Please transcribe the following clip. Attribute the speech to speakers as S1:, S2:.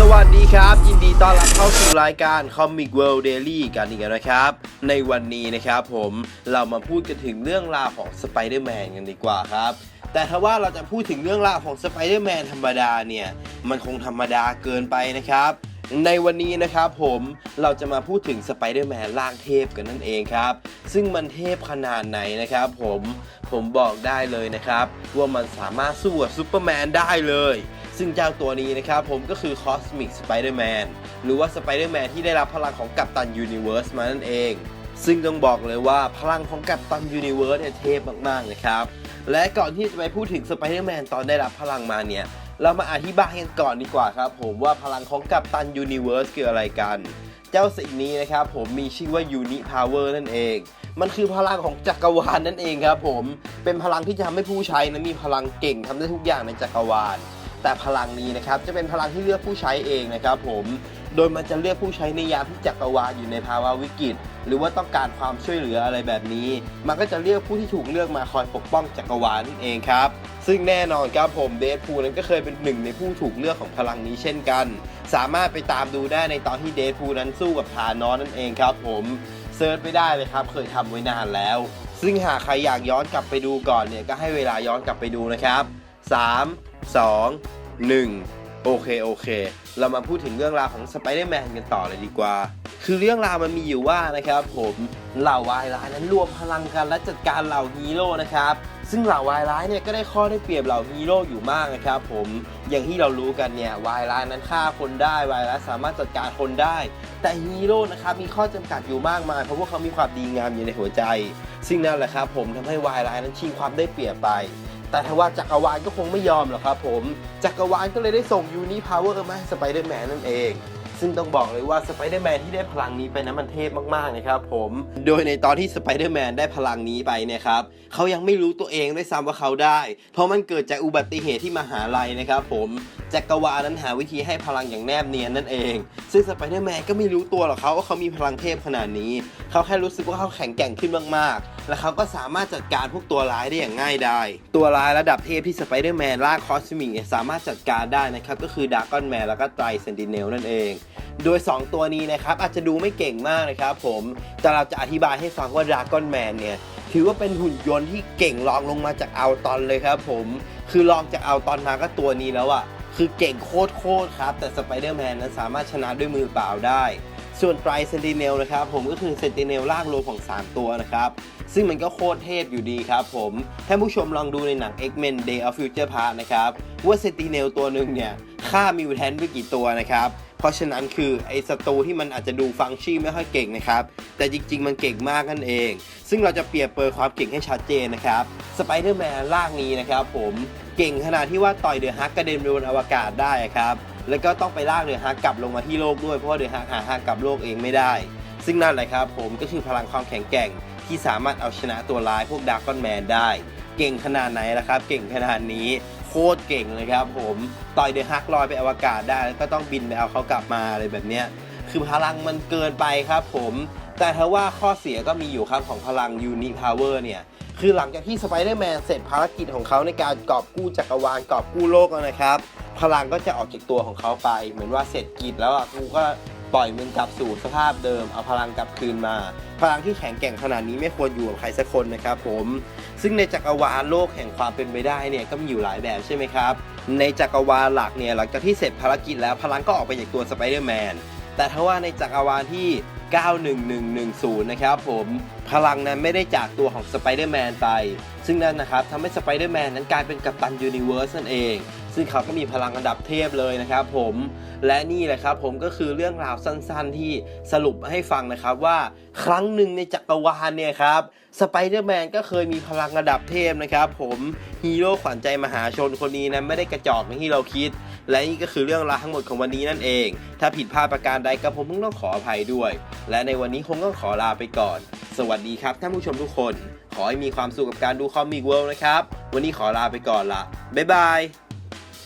S1: สวัสดีครับ ยินดีต้อนรับเข้าสู่รายการ Comic World Daily กันอีกแล้วนะครับ ในวันนี้นะครับผมเรามาพูดกันถึงเรื่องราวของ Spider-Man กันดีกว่าครับ แต่ถ้าว่าเราจะพูดถึงเรื่องราวของ Spider-Man ธรรมดาเนี่ย มันคงธรรมดาเกินไปนะครับ ในวันนี้นะครับผมเราจะมาพูดถึง Spider-Man ร่างเทพกันนั่นเองครับ ซึ่งมันเทพขนาดไหนนะครับผมผมบอกได้เลยนะครับ ว่ามันสามารถสู้กับซูเปอร์แมนได้เลย ซึ่งเจ้าตัวนี้นะครับผมก็คือ Cosmic Spider-Man หรือว่า Spider-Man ที่ได้รับพลังของกัปตันยูนิเวิร์สมานั่นเอง ซึ่งต้องบอกเลยว่าพลังของกัปตันยูนิเวิร์สเนี่ยเทพมากๆนะครับ และก่อนที่จะไปพูดถึง Spider-Man ตอนได้รับพลังมาเนี่ย เรามาอธิบายกันก่อนดีกว่าครับผมว่าพลังของกัปตันยูนิเวิร์สคืออะไรกัน เจ้าสิ่งนี้นะครับผมมีชื่อว่า Uni Power นั่นเองมันคือพลังของจักรวาลนั่นเองครับผม เป็นพลังที่จะทำให้ผู้ใช้นะมีพลังเก่งทำได้ทุกอย่างในจักรวาล แต่พลังนี้นะครับจะเป็นพลังที่เลือกผู้ใช้เองนะครับผมโดยมันจะเลือกผู้ใช้ในยามที่จักรวาลอยู่ในภาวะวิกฤต หรือว่าต้องการความช่วยเหลืออะไรแบบนี้ มันก็จะเลือกผู้ที่ถูกเลือกมาคอยปกป้องจักรวาลนั่นเองครับซึ่งแน่นอนครับผมเดดพูลนั้นก็เคยเป็นหนึ่งในผู้ถูกเลือกของพลังนี้เช่นกัน สามารถไปตามดูได้ในตอนที่เดดพูลนั้นสู้กับธานอสนั่นเองครับผมเซิร์ชไปได้เลยครับเคยทำไว้นานแล้ว ซึ่งหากใครอยากย้อนกลับไปดูก่อนเนี่ยก็ให้เวลาย้อนกลับไปดูนะครับ 3 2 1 โอเคโอเค เรามาพูดถึงเรื่องราวของสไปเดอร์แมนกันต่อเลยดีกว่า คือเรื่องราวมันมีอยู่ว่านะครับผมเหล่าวายร้ายนั้นรวมพลังกันและจัดการเหล่าฮีโร่นะครับซึ่งเหล่าวายร้ายเนี่ยก็ได้ข้อได้เปรียบเหล่าฮีโร่อยู่มากนะครับผมอย่างที่เรารู้กันเนี่ยวายร้ายนั้นฆ่าคนได้วายร้ายสามารถจัดการคนได้ แต่ฮีโร่นะครับมีข้อจำกัดอยู่มากมายเพราะว่าเขามีความดีงามอยู่ในหัวใจ ซึ่งนั่นแหละครับผมทำให้วายร้ายนั้นชิงความได้เปรียบไป แต่ทว่าจักรวาลก็คงไม่ยอมหรอกครับผม จักรวาลก็เลยได้ส่งยูนิพาวเวอร์มาให้สไปเดอร์แมนนั่นเอง ซึ่งต้องบอกเลยว่าสไปเดอร์แมนที่ได้พลังนี้ไปนั้นมันเทพมากๆนะครับผมโดยในตอนที่สไปเดอร์แมนได้พลังนี้ไปนี่ยครับเขายังไม่รู้ตัวเองด้วยซ้ำว่าเขาได้ เพราะมันเกิดจากอุบัติเหตุที่มหาลัยนะครับผมจักรวาลนั้นหาวิธีให้พลังอย่างแนบเนียนนั่นเอง ซึ่งสไปเดอร์แมนก็ไม่รู้ตัวหรอกเขาว่าเขามีพลังเทพขนาดนี้ เขาแค่รู้สึกว่าเขาแข็งแกร่งขึ้นมากๆ และเขาก็สามารถจัดการพวกตัวร้ายได้อย่างง่ายดาย ตัวร้ายระดับเทพที่สไปเดอร์แมนล่าคอสมิกสามารถจัดการได้นะครับ ก็คือดากอนแมนแล้วก็ไตรเซนติเนลนั่นเองโดย 2 ตัวนี้นะครับ อาจจะดูไม่เก่งมากนะครับผม แต่เราจะอธิบายให้ฟังว่าดราก้อนแมนเนี่ยถือว่าเป็นหุ่นยนต์ที่เก่งรองลงมาจากเอัลตอนเลยครับผมคือรองจากเอัลตอนมาก็ตัวนี้แล้วอะคือเก่งโคตรโคตรครับ แต่สไปเดอร์แมนนั้นสามารถชนะด้วยมือเปล่าได้ ส่วนไตรเซนติเนลนะครับผมก็คือเซนติเนลร่างรวมของ 3 ตัวนะครับ ซึ่งมันก็โคตรเทพอยู่ดีครับผมท่านผู้ชมลองดูในหนัง X-Men Day of Future Past นะครับ ว่าเซนติเนลตัวหนึ่งเนี่ยฆ่ามิวแทนไปกี่ตัวนะครับ ราะฉะนั้นคือไอ้ศัตรูที่มันอาจจะดูฟังก์ชื่ไม่ค่อยเก่งนะครับ แต่จริง ๆ มันเก่งมากนั่นเอง ซึ่งเราจะเปรียบเปรยความเก่งให้ชัดเจนนะครับสไปเดอร์แมนร่างนี้นะครับผมเก่งขนาดที่ว่าต่อยเดือฮักกระเด็นไปบนอวกาศได้ครับแล้วก็ต้องไปลากเดือฮักกลับลงมาที่โลกด้วยเพราะว่าเดือฮักหาฮักกลับโลกเองไม่ได้ ซึ่งนั่นแหละครับผมก็คือพลังความแข็งแกร่งที่สามารถเอาชนะตัวร้ายพวกดาร์กอนแมนได้ เก่งขนาดไหนล่ะครับ เก่งขนาดนี้ ตรเก่งเลยครับผมต่อยเดฮักลอยไปอวกาศได้ก็ต้องบินไปเอาเขากลับมาอะไรแบบเนี้ยคือพลังมันเกินไปครับผมแต่ถ้าว่าข้อเสียก็มีอยู่ครับของพลังยูนิพาวเวอร์เนี่ยคือหลังจากที่สไปเดอร์แมนเสร็จภารกิจของเขาในการกอบกู้จักรวาลกอบกู้โลกแล้วนะครับ พลังก็จะออกจากตัวของเขาไป เหมือนว่าเสร็จกิจแล้วอะกูก็ ปล่อยมันกลับสู่สภาพเดิม เอาพลังกลับคืนมา พลังที่แข็งแกร่งขนาดนี้ไม่ควรอยู่กับใครสักคนนะครับผม ซึ่งในจักรวาลโลกแห่งความเป็นไปได้เนี่ยก็มีอยู่หลายแบบใช่ไหมครับ ในจักรวาลหลักเนี่ยหลังจากที่เสร็จภารกิจแล้วพลังก็ออกไปจากตัวสไปเดอร์แมน แต่ถ้าว่าในจักรวาลที่ 91110 นะครับผม พลังนั้นไม่ได้จากตัวของสไปเดอร์แมนไป ซึ่งนั่นนะครับทำให้สไปเดอร์แมนนั้นกลายเป็นกัปตันยูนิเวอร์สนั่นเอง ซึ่งเขาก็มีพลังระดับเทพเลยนะครับผมและนี่แหละครับผมก็คือเรื่องราวสั้นๆที่สรุปให้ฟังนะครับว่าครั้งหนึ่งในจักรวาลเนี่ยครับสไปเดอร์แมนก็เคยมีพลังระดับเทพนะครับผมฮีโร่ขวัญใจมหาชนคนนี้นั้นไม่ได้กระจอกอย่างที่เราคิด และนี่ก็คือเรื่องราวทั้งหมดของวันนี้นั่นเอง ถ้าผิดพลาดประการใดก็ผมต้องขออภัยด้วย และในวันนี้คงต้องขอลาไปก่อน สวัสดีครับท่านผู้ชมทุกคน ขอให้มีความสุขกับการดูคอมิกเวิลด์นะครับ วันนี้ขอลาไปก่อนละบ๊ายบาย